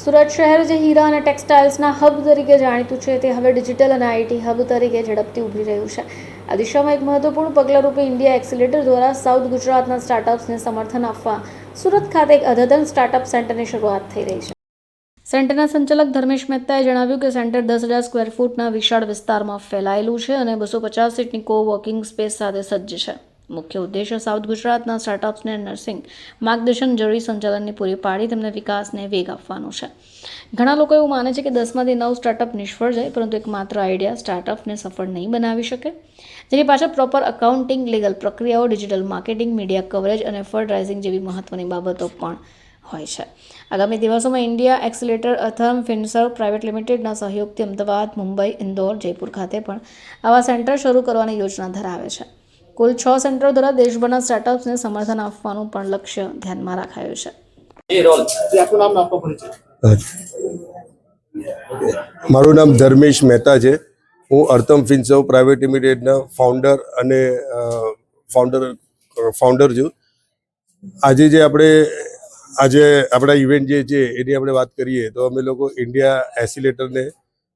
સુરત શહેર જે હીરા અને ટેક્સટાઇલ્સના હબ તરીકે જાણીતું છે, તે હવે ડિજિટલ અને આઈટી હબ તરીકે ઝડપથી ઉભરી રહ્યું છે. આ દિશામાં એક મહત્વપૂર્ણ પગલાં રૂપે ઇન્ડિયા એક્સિલેટર દ્વારા સાઉથ ગુજરાતના સ્ટાર્ટઅપ્સને સમર્થન આપવા સુરત ખાતે એક અદ્યતન સ્ટાર્ટઅપ સેન્ટરની શરૂઆત થઈ રહી છે. સેન્ટરના સંચાલક ધર્મેશ મહેતાએ જણાવ્યું કે સેન્ટર દસ હજાર સ્ક્વેર ફૂટના વિશાળ વિસ્તારમાં ફેલાયેલું છે અને બસો પચાસ સીટની કો વર્કિંગ સ્પેસ સાથે સજ્જ છે. મુખ્ય ઉદ્દેશ્ય સાઉથ ગુજરાતના સ્ટાર્ટઅપ્સને નર્સિંગ માર્ગદર્શન, જરૂરી સંચાલનની પૂરી પાડી તેમને વિકાસને વેગ આપવાનો છે. ઘણા લોકો એવું માને છે કે દસમાંથી નવ સ્ટાર્ટઅપ નિષ્ફળ જાય, પરંતુ એક માત્ર આઈડિયા સ્ટાર્ટઅપને સફળ નહીં બનાવી શકે. જેની પાછળ પ્રોપર અકાઉન્ટિંગ લીગલ પ્રક્રિયાઓ ડિજિટલ માર્કેટિંગ મીડિયા કવરેજ અને ફંડ રાઇઝિંગ જેવી મહત્વની બાબતો પણ હોય છે. આગામી દિવસોમાં India accelerator Atharm Finserv private લિમિટેડના સહયોગથી અમદાવાદ, મુંબઈ, ઇન્દોર, જયપુર ખાતે પણ આવા સેન્ટર શરૂ કરવાની યોજના ધરાવે છે. કુલ છ સેન્ટરો દ્વારા દેશભરના સ્ટાર્ટઅપ્સને સમર્થન આપવાનું પણ લક્ષ્ય ધ્યાનમાં રાખાયું છે. મારું નામ ધર્મેશ મહેતા છે. હું અર્થમ ફિન્સવ પ્રાઇવેટ લિમિટેડના ફાઉન્ડર અને ફાઉન્ડર ફાઉન્ડર છું. આજે જે આપણે આજે આપણા ઇવેન્ટ જે છે એની આપણે વાત કરીએ તો અમે લોકો ઇન્ડિયા એસિલેટરને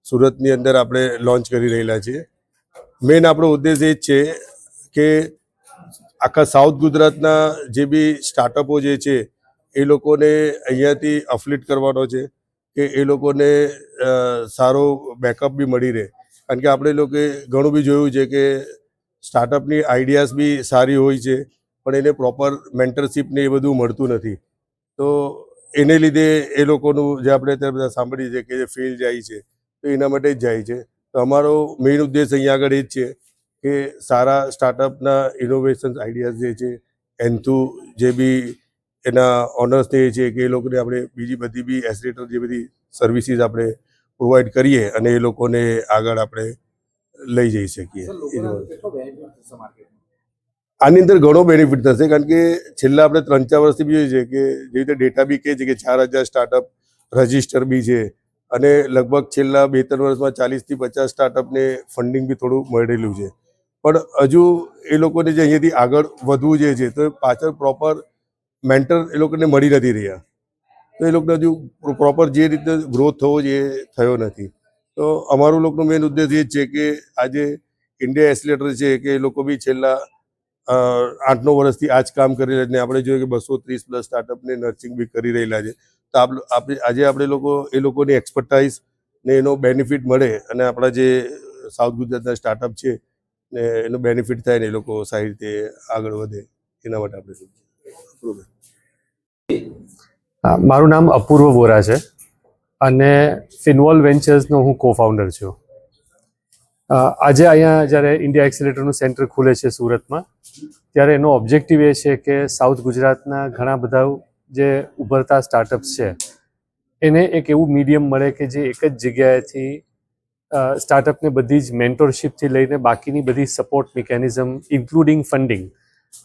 સુરતની અંદર આપણે લોન્ચ કરી રહેલા છીએ. મેઇન આપણો ઉદ્દેશ એ જ છે કે આખા સાઉથ ગુજરાતના જે બી સ્ટાર્ટઅપો જે છે, એ લોકોને અહીંયાથી અફલિટ કરવાનો છે કે એ લોકોને સારો બેકઅપ બી મળી રહે. કારણ કે આપણે લોકોએ ઘણું બી જોયું છે કે સ્ટાર્ટઅપની આઈડિયાઝ બી સારી હોય છે, પણ એને પ્રોપર મેન્ટરશીપ ને એ બધું મળતું નથી. તો એને લીધે એ લોકોનું જે આપણે અત્યારે બધા સાંભળીએ છીએ કે જે ફેલ જાય છે, તો એના માટે જ જાય છે. તો અમારો મેઇન ઉદ્દેશ અહીંયા આગળ એ જ છે કે સારા સ્ટાર્ટઅપના ઇનોવેશન આઈડિયાઝ જે છે એન્થુ જે બી એના ઓનર્સ જે છે કે એ લોકોને આપણે બીજી બધી બી એસરેટર જે બધી સર્વિસીસ આપણે પ્રોવાઈડ કરીએ અને એ લોકોને આગળ આપણે લઈ જઈ શકીએ. આની અંદર ઘણો બેનિફિટ થશે કારણ કે છેલ્લા આપણે ત્રણ ચાર વર્ષથી બી જોઈએ છે કે જે રીતે ડેટા બી કહે છે કે ચાર હજાર સ્ટાર્ટઅપ રજિસ્ટર બી છે અને લગભગ છેલ્લા બે ત્રણ વર્ષમાં ચાલીસથી પચાસ સ્ટાર્ટઅપને ફંડિંગ બી થોડું મળેલું છે. પણ હજુ એ લોકોને જે અહીંયાથી આગળ વધવું જે છે, તો પાછળ પ્રોપર મેન્ટર એ લોકોને મળી નથી રહ્યા. તો એ લોકોને હજુ પ્રોપર જે રીતે ગ્રોથ થવો જોઈએ થયો નથી. તો અમારું લોકોનો મેઇન ઉદ્દેશ એ જ છે કે આજે ઇન્ડિયા એસ્લેટર છે કે એ લોકો બી છેલ્લા આઠ નવ વર્ષથી આ જ કામ કરી રહ્યા છે આપણે જોઈએ કે બસો ત્રીસ પ્લસ સ્ટાર્ટઅપને નર્સિંગ બી કરી રહેલા છે. તો આપણે આજે આપણે લોકો, એ લોકોની એક્સપર્ટાઇઝ ને એનો બેનિફિટ મળે અને આપણા જે સાઉથ ગુજરાતના સ્ટાર્ટઅપ છે ને એનો બેનિફિટ થાય ને એ લોકો સારી રીતે આગળ વધે, એના માટે આપણે મારું નામ અપૂર્વ વોરા છે અને ફિનવોલ વેન્ચર્સનો હું કો ફાઉન્ડર છું આજે અહીંયા જ્યારે ઇન્ડિયા એક્સિલેટરનું સેન્ટર ખુલે છે સુરતમાં, ત્યારે એનો ઓબ્જેક્ટિવ એ છે કે સાઉથ ગુજરાતના ઘણા બધા જે ઉભરતા સ્ટાર્ટઅપ્સ છે, એને એક એવું મીડિયમ મળે કે જે એક જ જગ્યાએથી સ્ટાર્ટઅપને બધી જ મેન્ટરશિપથી લઈને બાકીની બધી સપોર્ટ મિકેનિઝમ ઇન્ક્લુડિંગ ફંડિંગ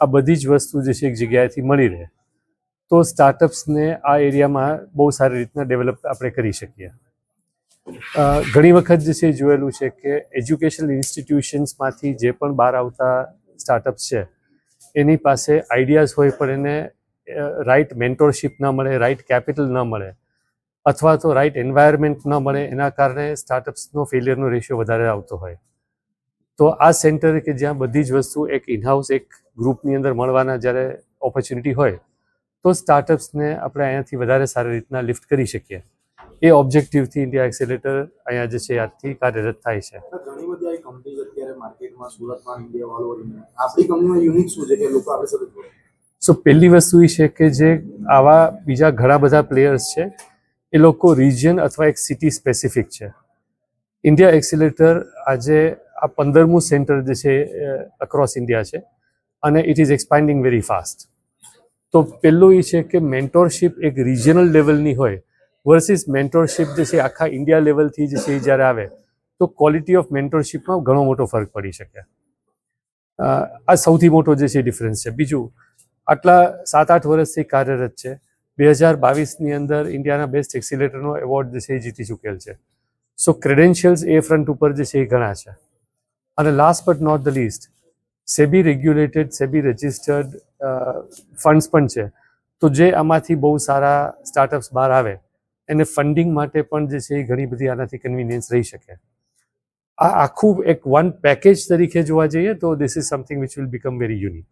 આ બધી જ વસ્તુ જે છે એક જગ્યાએથી મળી રહે. તો સ્ટાર્ટઅપ્સને આ એરિયામાં બહુ સારી રીતના ડેવલપ આપણે કરી શકીએ. ઘણી વખત જે છે જોયેલું છે કે એજ્યુકેશનલ ઇન્સ્ટિટ્યુશન્સમાંથી જે પણ બહાર આવતા સ્ટાર્ટઅપ્સ છે, એની પાસે આઈડિયાઝ હોય પણ એને રાઇટ મેન્ટોરશિપ ન મળે રાઇટ કેપિટલ ન મળે. અથવા તો રાઇટ એન્વાયરમેન્ટ ન મળે એના કારણે સ્ટાર્ટઅપ્સનો ફેલિયરનો રેશિયો વધારે આવતો હોય. તો આ સેન્ટર કે જ્યાં બધી જ વસ્તુ એક ઇનહાઉસ એક ગ્રુપની અંદર મળવાના જ્યારે ઓપોર્ચ્યુનિટી હોય તો સ્ટાર્ટઅપ્સને આપણે અહીંયાથી વધારે સારી રીતના લિફ્ટ કરી શકીએ. એ ઓબ્જેક્ટિવથી ઇન્ડિયા એક્સેલેટર અહીંયા જે છે આજથી કાર્યરત થાય છે. ઘણી બધી કંપનીઝ અત્યારે માર્કેટમાં સુરતમાં ઇન્ડિયા ઓલ આપણી કંપનીમાં યુનિક શું છે કે લોકો આપણી સાથે સો પહેલી વસ્તુ એ છે કે જે આવા બીજા ઘણા બધા પ્લેયર્સ છે એ લોકો રિજિયન અથવા એક સિટી સ્પેસિફિક છે. ઇન્ડિયા એક્સિલેટર આજે આ પંદરમું સેન્ટર જે છે અક્રોસ ઇન્ડિયા છે અને it is expanding very fast તો પહેલું એ છે કે મેન્ટોરશિપ એક રિજિયનલ લેવલની હોય વર્સિસ મેન્ટોરશિપ જે છે, આખા ઇન્ડિયા લેવલથી જે છે એ જ્યારે આવે, તો ક્વોલિટી ઓફ મેન્ટોરશિપમાં ઘણો મોટો ફરક પડી શકે. આ સૌથી મોટો જે છે ડિફરન્સ છે. બીજું, આટલા સાત આઠ વર્ષથી કાર્યરત છે. બે હજાર બાવીસની અંદર ઇન્ડિયાના બેસ્ટ એક્સિલેટરનો એવોર્ડ જે છે એ જીતી ચૂકેલ છે. સો ક્રેડેન્શિયલ્સ એ ફ્રન્ટ ઉપર જે છે એ ઘણા છે. અને last but not the least SEBI regulated SEBI registered funds પણ છે. તો જે આમાંથી બહુ સારા સ્ટાર્ટઅપ્સ બહાર આવે, એને ફંડિંગ માટે પણ જે છે એ ઘણી બધી આનાથી કન્વિનિયન્સ રહી શકે. આ આખું એક વન પેકેજ તરીકે જોવા જઈએ તો this is something which will become very unique